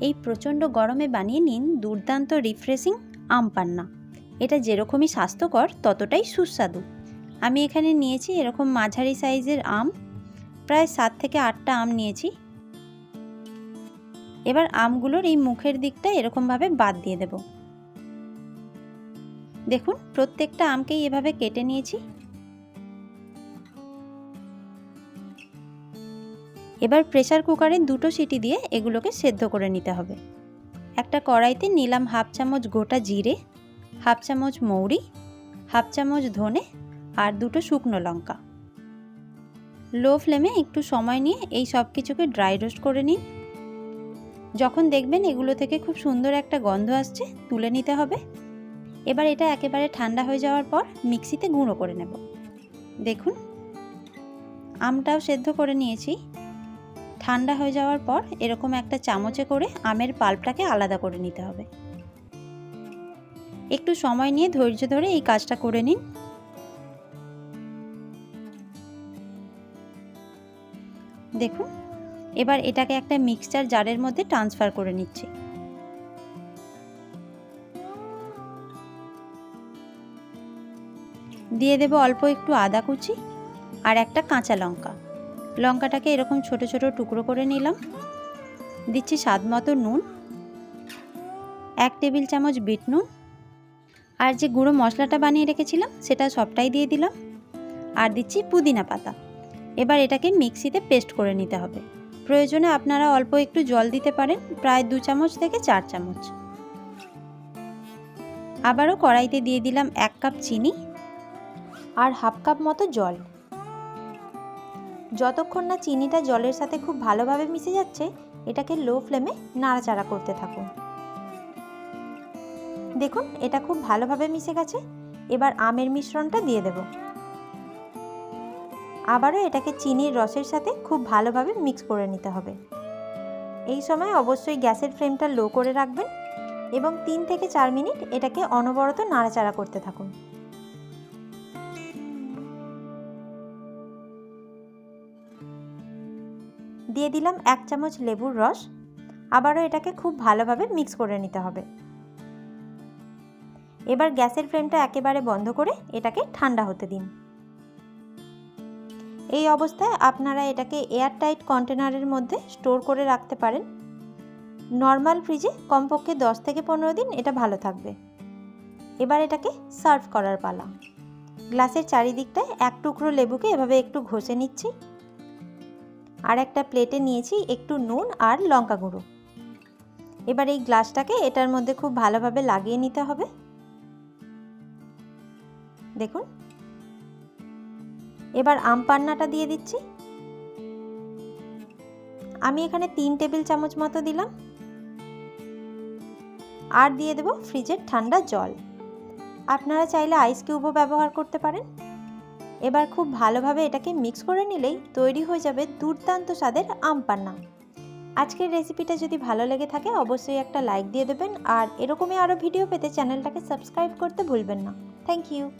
এই প্রচণ্ড গরমে বানিয়ে নিন দুর্দান্ত রিফ্রেশিং আম পান্না। এটা যেরকমই স্বাস্থ্যকর, ততটাই সুস্বাদু। আমি এখানে নিয়েছি এরকম মাঝারি সাইজের আম। প্রায় সাত থেকে আটটা আম নিয়েছি। এবার আমগুলোর এই মুখের দিকটা এরকমভাবে বাদ দিয়ে দেব। দেখুন, প্রত্যেকটা আমকেই এভাবে কেটে নিয়েছি। এবার প্রেসার কুকারে দুটো সিটি দিয়ে এগুলোকে সেদ্ধ করে নিতে হবে। একটা কড়াইতে নিলাম হাফ চামচ গোটা জিরে, হাফ চামচ মৌরি, হাফ চামচ ধনে আর দুটো শুকনো লঙ্কা। লো ফ্লেমে একটু সময় নিয়ে এই সব কিছুকে ড্রাই রোস্ট করে নিন। যখন দেখবেন এগুলো থেকে খুব সুন্দর একটা গন্ধ আসছে, তুলে নিতে হবে। এবার এটা একেবারে ঠান্ডা হয়ে যাওয়ার পর মিক্সিতে গুঁড়ো করে নেব। দেখুন, আমটাও সেদ্ধ করে নিয়েছি। ঠান্ডা হয়ে যাওয়ার পর এরকম একটা চামচে করে আমের পাল্পটাকে আলাদা করে নিতে হবে। একটু সময় নিয়ে ধৈর্য ধরে এই কাজটা করে নিন। দেখুন, এবার এটাকে একটা মিক্সচার জারের মধ্যে ট্রান্সফার করে নিচ্ছি। দিয়ে দেব অল্প একটু আদা কুচি আর একটা কাঁচা লঙ্কা। লঙ্কাটাকে এরকম ছোট ছোট টুকরো করে নিলাম। দিচ্ছি স্বাদ মতো নুন, এক টেবিল চামচ বিট নুন, আর যে গুঁড়ো মশলাটা বানিয়ে রেখেছিলাম সেটা সবটাই দিয়ে দিলাম। আর দিচ্ছি পুদিনা পাতা। এবার এটাকে মিক্সিতে পেস্ট করে নিতে হবে। প্রয়োজনে আপনারা অল্প একটু জল দিতে পারেন, প্রায় দু চামচ থেকে চার চামচ। আবারও কড়াইতে দিয়ে দিলাম এক কাপ চিনি আর হাফ কাপ মতো জল। যতক্ষণ না চিনিটা জলের সাথে খুব ভালোভাবে মিশে যাচ্ছে, এটাকে লো ফ্লেমে নাড়াচাড়া করতে থাকুন। দেখুন, এটা খুব ভালোভাবে মিশে গেছে। এবার আমের মিশ্রণটা দিয়ে দেব। আবারও এটাকে চিনির রসের সাথে খুব ভালোভাবে মিক্স করে নিতে হবে। এই সময় অবশ্যই গ্যাসের ফ্লেমটা লো করে রাখবেন এবং তিন থেকে চার মিনিট এটাকে অনবরত নাড়াচাড়া করতে থাকুন। দিয়ে দিলাম এক চামচ লেবুর রস। আবারও এটাকে খুব ভালোভাবে মিক্স করে নিতে হবে। এবার গ্যাসের ফ্লেমটা একেবারে বন্ধ করে এটাকে ঠান্ডা হতে দিন। এই অবস্থায় আপনারা এটাকে এয়ারটাইট কন্টেনারের মধ্যে স্টোর করে রাখতে পারেন। নর্মাল ফ্রিজে কমপক্ষে দশ থেকে পনেরো দিন এটা ভালো থাকবে। এবার এটাকে সার্ভ করার পালা। গ্লাসের চারিদিকটায় এক টুকরো লেবুকে এভাবে একটু ঘষে নিচ্ছি। আর একটা প্লেটে নিয়েছি একটু নুন আর লঙ্কা গুঁড়ো। এবার এই গ্লাসটাকে এটার মধ্যে খুব ভালোভাবে লাগিয়ে নিতে হবে। দেখুন। এবার আম পান্নাটা দিয়ে দিচ্ছি। আমি এখানে তিন টেবিল চামচ মতো দিলাম। আর দিয়ে দেব ফ্রিজের ঠান্ডা জল। আপনারা চাইলে আইস কিউবও ব্যবহার করতে পারেন। এবার খুব ভালোভাবে এটাকে মিক্স করে নিলেই তৈরি হয়ে যাবে দুর্দান্ত স্বাদের আম পান্না আজকের রেসিপিটা যদি ভালো লেগে থাকে, অবশ্যই একটা লাইক দিয়ে দেবেন। আর এরকমই আরও ভিডিও পেতে চ্যানেলটাকে সাবস্ক্রাইব করতে ভুলবেন না। Thank you